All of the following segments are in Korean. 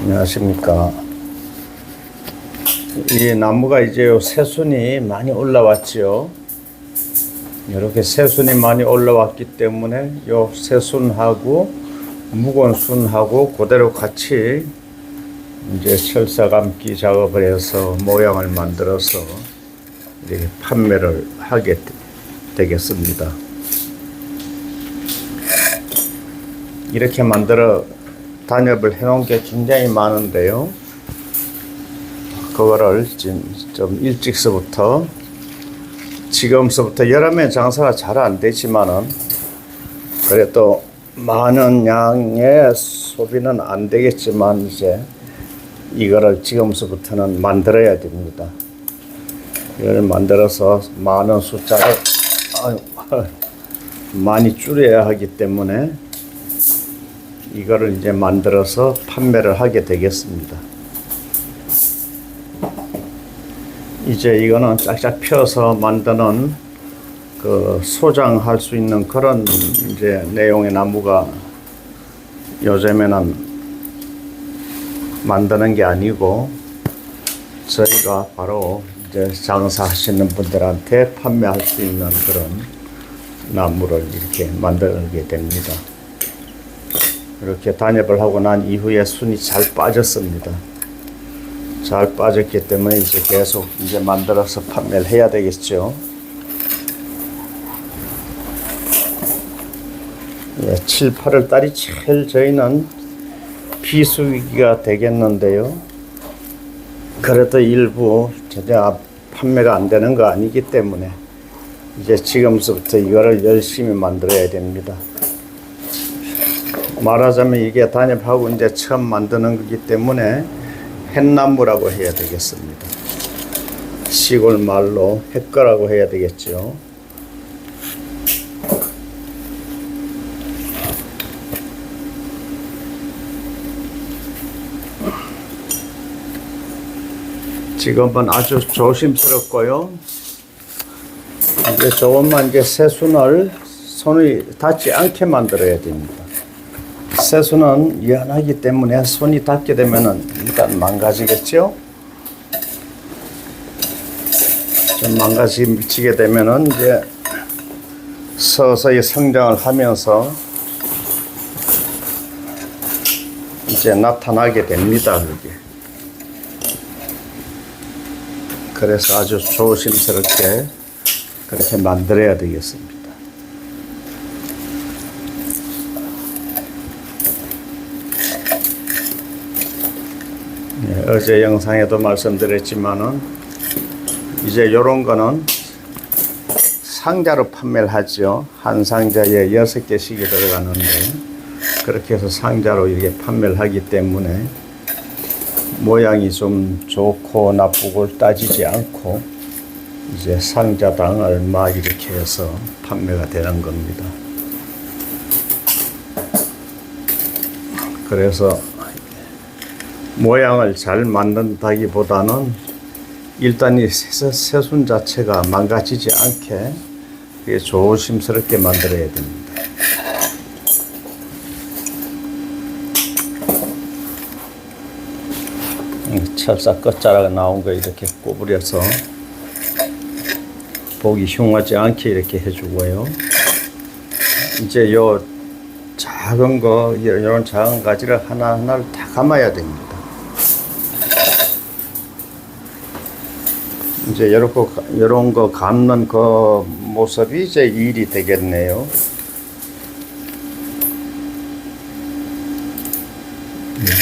안녕하십니까. 이 나무가 이제 요 새순이 많이 올라왔지요. 이렇게 새순이 많이 올라왔기 때문에 요 새순하고 묵은 순하고 그대로 같이 이제 철사 감기 작업을 해서 모양을 만들어서 이렇게 판매를 하게 되- 되겠습니다. 이렇게 만들어 단엽을 해놓은 게 굉장히 많은데요. 그거를 지금 좀 일찍서부터 지금서부터 여름에 장사가 잘 안 되지만은 그래도 많은 양의 소비는 안 되겠지만 이제 이거를 지금서부터는 만들어야 됩니다. 이걸 만들어서 많은 숫자를 많이 줄여야 하기 때문에 이거를 이제 만들어서 판매를 하게 되겠습니다. 이제 이거는 짝짝 펴서 만드는 그 소장할 수 있는 그런 이제 내용의 나무가 요즘에는 만드는 게 아니고 저희가 바로 이제 장사하시는 분들한테 판매할 수 있는 그런 나무를 이렇게 만들게 됩니다. 이렇게 단엽을 하고 난 이후에 순이 잘 빠졌습니다. 잘 빠졌기 때문에 이제 계속 이제 만들어서 판매를 해야 되겠죠. 예, 7, 8월 달이 제일 저희는 비수기가 되겠는데요. 그래도 일부 전혀 판매가 안 되는 거 아니기 때문에 이제 지금부터 이거를 열심히 만들어야 됩니다. 말하자면 이게 단엽하고 이제 처음 만드는 거기 때문에 햇나무라고 해야 되겠습니다. 시골 말로 햇거라고 해야 되겠죠. 지금은 아주 조심스럽고요. 이제 조금만 이제 새순을 손이 닿지 않게 만들어야 됩니다. 새순은 연하기 때문에 손이 닿게 되면은 일단 망가지겠죠. 좀 망가지게 되면은 이제 서서히 성장을 하면서 이제 나타나게 됩니다. 그게. 그래서 아주 조심스럽게 그렇게 만들어야 되겠습니다. 어제 영상에도 말씀드렸지만은 이제 이런 거는 상자로 판매를 하죠. 한 상자에 여섯 개씩이 들어가는데 그렇게 해서 상자로 이렇게 판매를 하기 때문에 모양이 좀 좋고 나쁘고 따지지 않고 이제 상자당 얼마 이렇게 해서 판매가 되는 겁니다. 그래서 모양을 잘 만든다기보다는 일단 이 새- 새순 자체가 망가지지 않게 조심스럽게 만들어야 됩니다. 음, 철사 끝자락 나온 거 이렇게 꼬부려서 보기 흉하지 않게 이렇게 해주고요. 이제 요 작은 거 이런 작은 가지를 하나 하나를 다 감아야 됩니다. 이제 이런 거 이런 거 감는 그 모습이 이제 일이 되겠네요.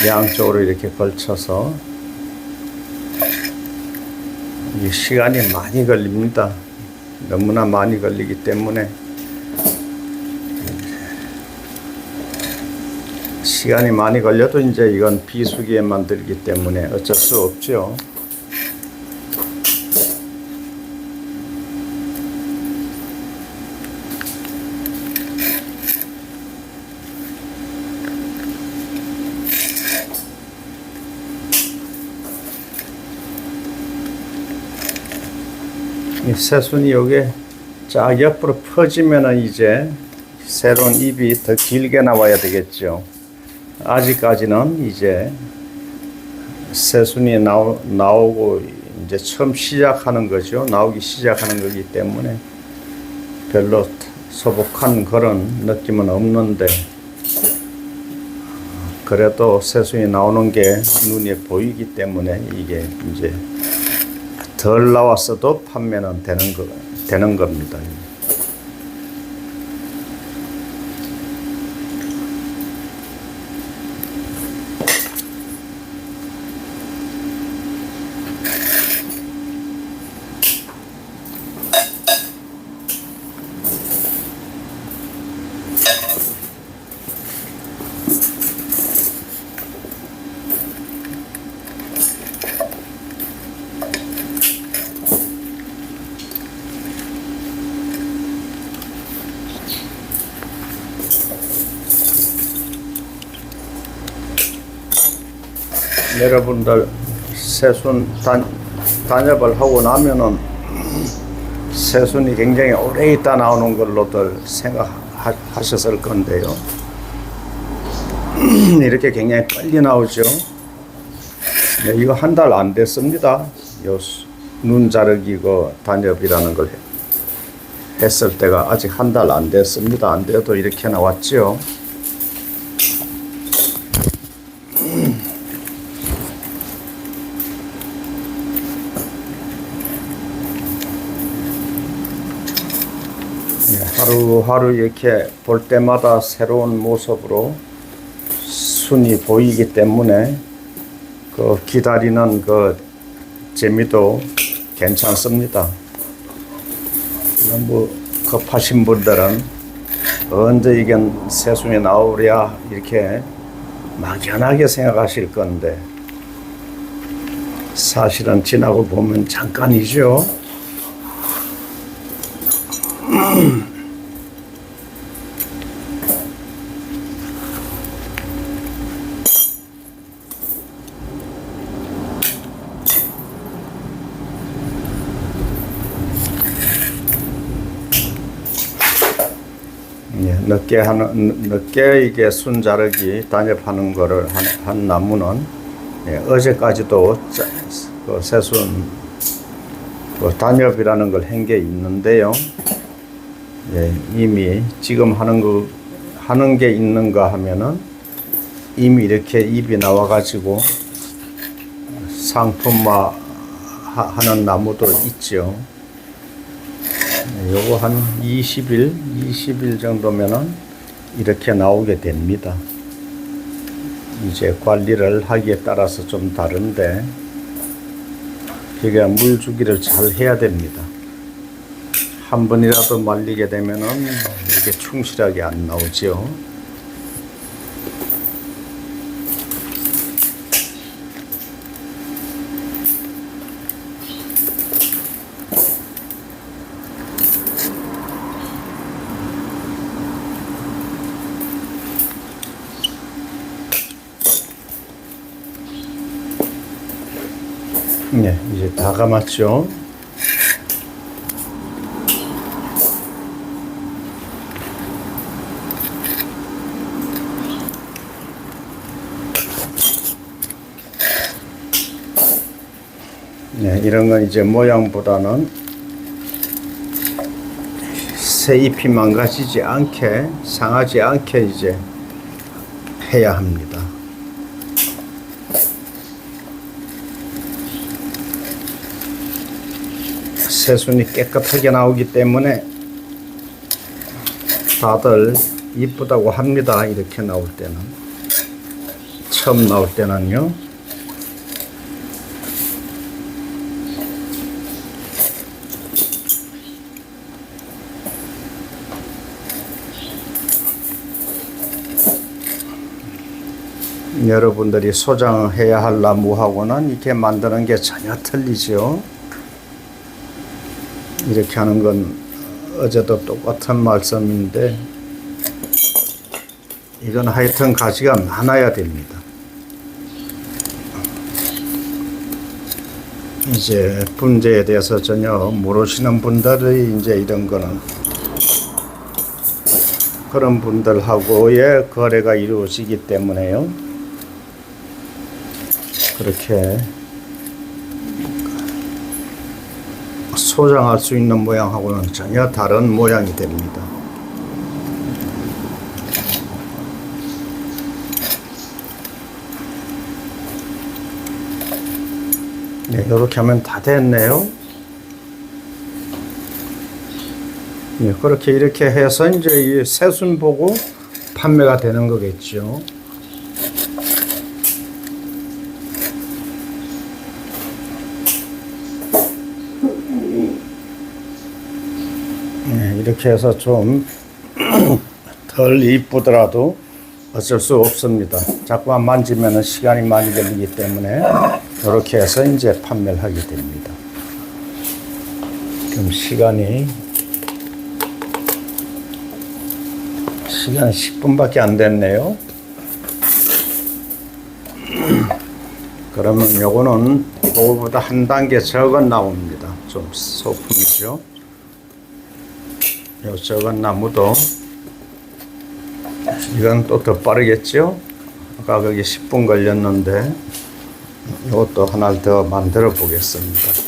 양쪽으로 이렇게 걸쳐서 이 시간이 많이 걸립니다. 너무나 많이 걸리기 때문에 시간이 많이 걸려도 이제 이건 비수기에 만들기 때문에 어쩔 수 없죠. 새순이 요게 쫙 옆으로 퍼지면은 이제 새로운 잎이 더 길게 나와야 되겠죠. 아직까지는 이제 새순이 나오, 나오고 이제 처음 시작하는 거죠. 나오기 시작하는 거기 때문에 별로 소복한 그런 느낌은 없는데 그래도 새순이 나오는 게 눈에 보이기 때문에 이게 이제 덜 나왔어도 판매는 되는 거 되는 겁니다. 여러분들 새순 단, 단엽을 하고 나면은 새순이 굉장히 오래 있다 나오는 걸로들 생각하셨을 건데요. 이렇게 굉장히 빨리 나오죠. 네, 이거 한 달 안 됐습니다. 요 눈 자르기 그 단엽이라는 걸 해- 했을 때가 아직 한 달 안 됐습니다. 안 돼도 이렇게 나왔죠. 예, 하루하루 이렇게 볼 때마다 새로운 모습으로 순이 보이기 때문에 그 기다리는 그 재미도 괜찮습니다. 너무 급하신 분들은 언제 이게 새순이 나오랴 이렇게 막연하게 생각하실 건데 사실은 지나고 보면 잠깐이죠. 예, 늦게 하는 늦게 이게 순 자르기 단엽하는 거를 한, 한 나무는 예, 어제까지도 짜- 그 새순 그 단엽이라는 걸 한 게 있는데요. 예, 이미 지금 하는 거 하는 게 있는가 하면은 이미 이렇게 잎이 나와 가지고 상품화 하- 하는 나무도 있죠. 네, 요거 한 20일, 20일 정도면은 이렇게 나오게 됩니다. 이제 관리를 하기에 따라서 좀 다른데, 그게 물 주기를 잘 해야 됩니다. 한 번이라도 말리게 되면은 이렇게 충실하게 안 나오죠. 네, 이제 다 감았죠. 네, 이런 건 이제 모양보다는 새 잎이 망가지지 않게 상하지 않게 이제 해야 합니다. 새순이 깨끗하게 나오기 때문에 다들 이쁘다고 합니다. 이렇게 나올 때는 처음 나올 때는요. 여러분들이 소장해야 할 나무하고는 이렇게 만드는 게 전혀 틀리죠. 이렇게 하는 건 어제도 똑같은 말씀인데 이건 하여튼 가지가 많아야 됩니다. 이제 분재에 대해서 전혀 모르시는 분들이 이제 이런 거는 그런 분들하고의 거래가 이루어지기 때문에요. 그렇게 소장할 수 있는 모양하고는 전혀 다른 모양이 됩니다. 네, 이렇게 하면 다 됐네요. 예, 그렇게 이렇게 해서 이제 이 새순 보고 판매가 되는 거겠죠. 예, 이렇게 해서 좀 덜 이쁘더라도 어쩔 수 없습니다. 자꾸만 만지면 시간이 많이 걸리기 때문에 이렇게 해서 이제 판매를 하게 됩니다. 그럼 시간이 시간 10분밖에 안 됐네요. 그러면 요거는 그거보다 한 단계 적은 나무입니다. 좀 소품이죠. 요 적은 나무도 이건 또 더 빠르겠죠? 아까 거기 10분 걸렸는데 이것도 하나 더 만들어 보겠습니다.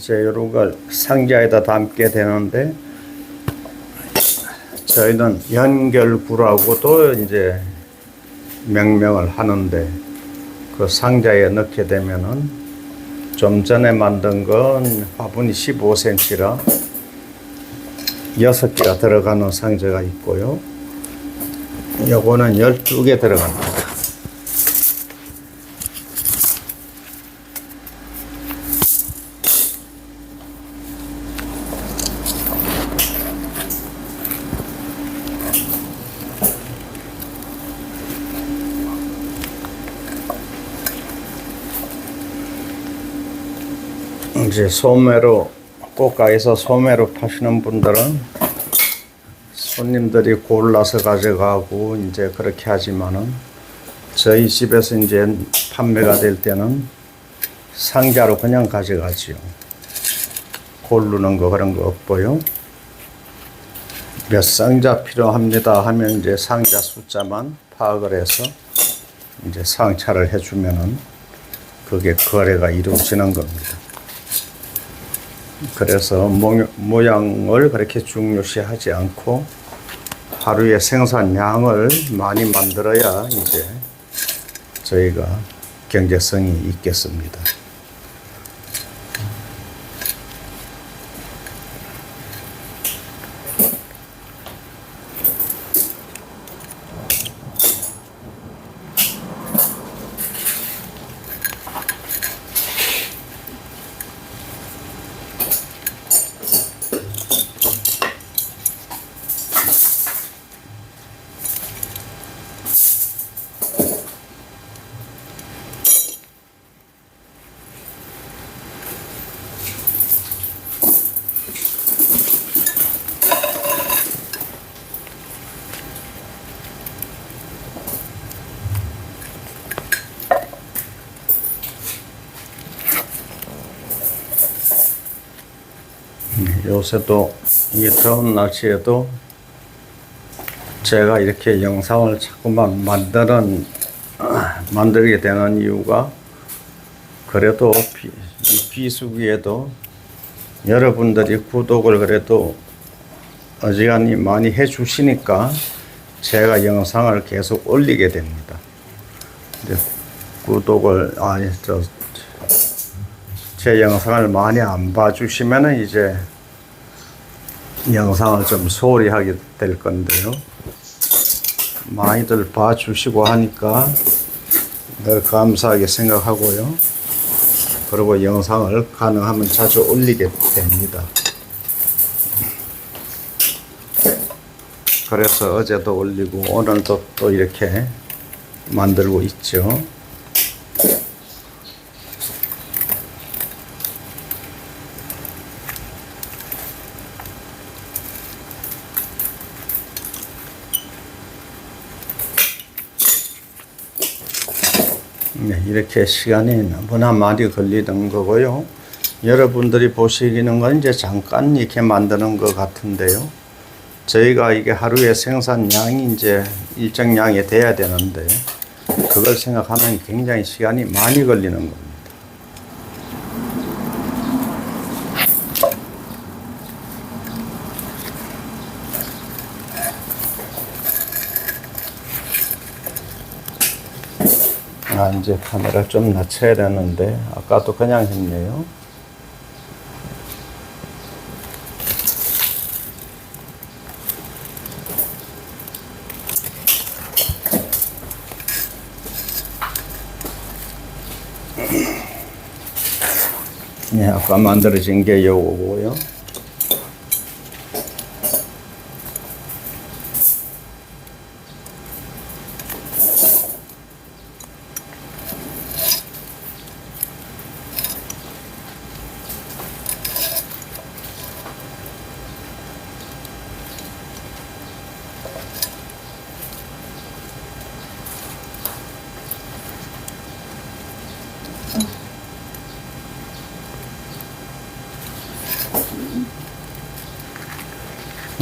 이제 이런 걸 상자에다 담게 되는데 저희는 연결구라고도 이제 명명을 하는데 그 상자에 넣게 되면은 좀 전에 만든 건 화분이 15cm라 6개가 들어가는 상자가 있고요. 요거는 12개 들어갑니다. 이제 소매로 꽃가에서 소매로 파시는 분들은 손님들이 골라서 가져가고 이제 그렇게 하지만은 저희 집에서 이제 판매가 될 때는 상자로 그냥 가져가지요. 고르는 거 그런 거 없고요. 몇 상자 필요합니다 하면 이제 상자 숫자만 파악을 해서 이제 상차를 해주면은 그게 거래가 이루어지는 겁니다. 그래서 모- 모양을 그렇게 중요시하지 않고 하루에 생산량을 많이 만들어야 이제 저희가 경제성이 있겠습니다. 요새도 이 더운 날씨에도 제가 이렇게 영상을 자꾸만 만드는 아, 만들게 되는 이유가 그래도 비, 이 비수기에도 여러분들이 구독을 그래도 어지간히 많이 해 주시니까 제가 영상을 계속 올리게 됩니다. 구독을 아니 저 제 영상을 많이 안 봐주시면은 이제 영상을 좀 소홀히 하게 될 건데요. 많이들 봐주시고 하니까 늘 감사하게 생각하고요. 그리고 영상을 가능하면 자주 올리게 됩니다. 그래서 어제도 올리고 오늘도 또 이렇게 만들고 있죠. 네, 이렇게 시간이 너무나 많이 걸리는 거고요. 여러분들이 보시기는 건 이제 잠깐 이렇게 만드는 것 같은데요. 저희가 이게 하루에 생산량이 이제 일정량이 돼야 되는데 그걸 생각하면 굉장히 시간이 많이 걸리는 겁니다. 아, 이제 카메라 좀 낮춰야 되는데 아까도 그냥 했네요. 네, 아까 만들어진 게 요거고요.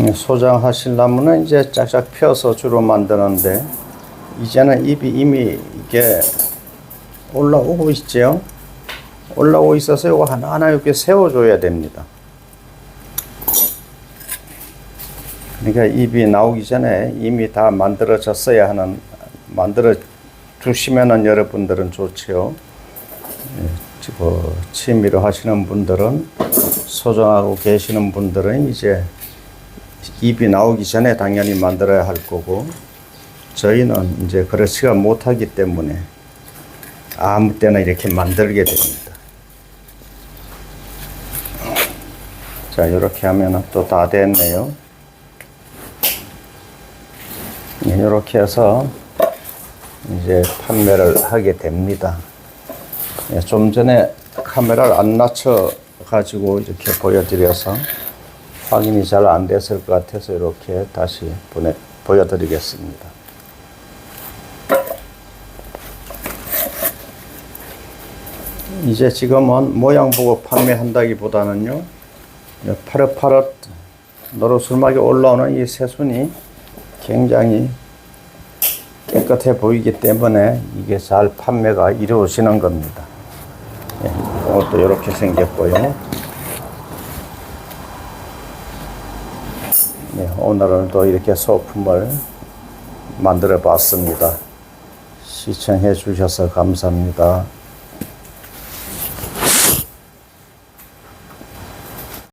소장하시려면은 이제 짝짝 펴서 주로 만드는데 이제는 잎이 이미 이게 올라오고 있죠. 올라오고 있어서 이거 하나하나 이렇게 세워줘야 됩니다. 그러니까 잎이 나오기 전에 이미 다 만들어졌어야 하는 만들어 두시면은 여러분들은 좋지요. 예, 그 취미로 하시는 분들은 소장하고 계시는 분들은 이제 잎이 나오기 전에 당연히 만들어야 할 거고 저희는 이제 그렇지가 못하기 때문에 아무 때나 이렇게 만들게 됩니다. 자 이렇게 하면 또 다 됐네요. 이렇게 해서 이제 판매를 하게 됩니다. 예, 좀 전에 카메라를 안 낮춰 가지고 이렇게 보여드려서 확인이 잘 안 됐을 것 같아서 이렇게 다시 보내, 보여드리겠습니다. 이제 지금은 모양 보고 판매한다기보다는요, 파릇파릇 노릇술막이 올라오는 이 새순이 굉장히 깨끗해 보이기 때문에 이게 잘 판매가 이루어지는 겁니다. 예, 이것도 이렇게 생겼고요. 네, 오늘은 또 이렇게 소품을 만들어 봤습니다. 시청해 주셔서 감사합니다.